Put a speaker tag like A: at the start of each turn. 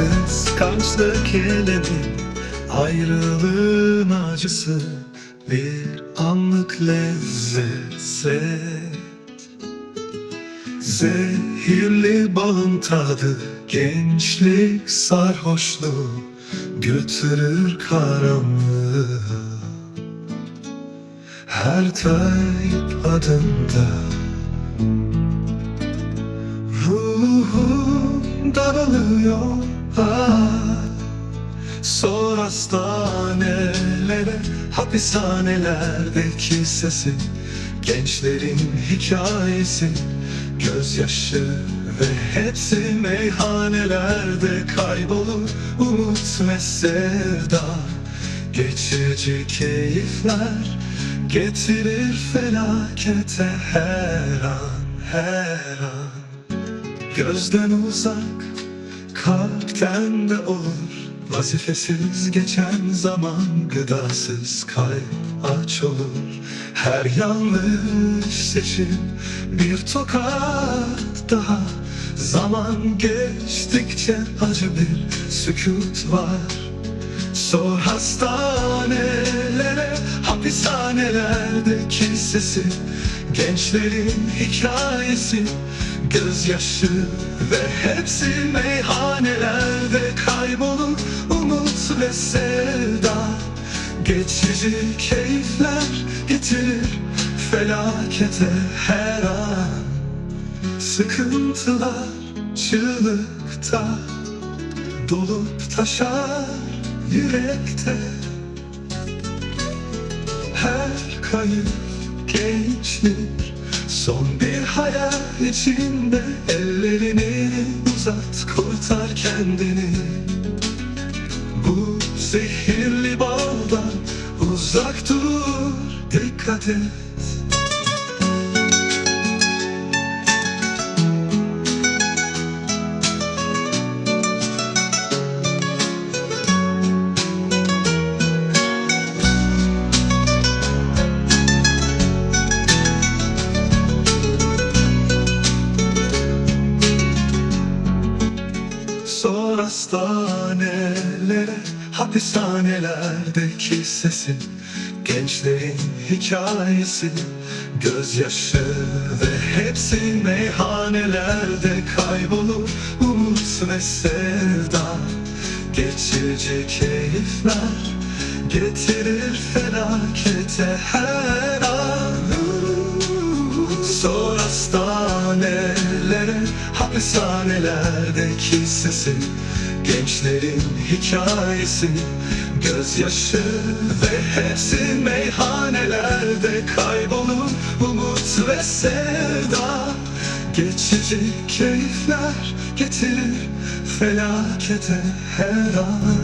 A: Kıskançlık elemi Ayrılığın acısı. Bir anlık lezzet Zehirli bağın tadı. Gençlik sarhoşluğu Götürür karanlığı. Her tayt adında Ruhum daralıyor ah. Sor hastanelere Hapishanelerdeki sesi Gençlerin hikayesi Gözyaşı ve hepsi meyhanelerde kaybolur Umut ve sevda Geçici keyifler Getirir felakete her an her an Gözden uzak, kalpten de olur. Vazifesiz geçen zaman gıdasız kalp aç olur. Her yanlış seçim bir tokat daha. Zaman geçtikçe acı bir sükut var. Sor hastanelere, hapishanelerdeki sesi Gençlerin hikayesi, gözyaşı ve hepsi meyhanelerde kaybolur Umut ve sevda, geçici keyifler getirir felakete her an. Sıkıntılar çığlıkta Dolup taşar yürekte. Her kayıp gençlik Son bir hayal içinde Ellerini uzat kurtar kendini. Bu zehirli bağdan uzak dur Dikkat et Sor hastanelere, hapishanelerdeki sesi Gençlerin hikayesi, gözyaşı ve hepsi meyhanelerde kaybolur Umut ve sevda, geçici keyifler Getirir felakete her an hapishanelerdeki sesi Gençlerin hikayesi, gözyaşı ve hepsi meyhanelerde kaybolur Umut ve sevda, geçici keyifler getirir felakete her an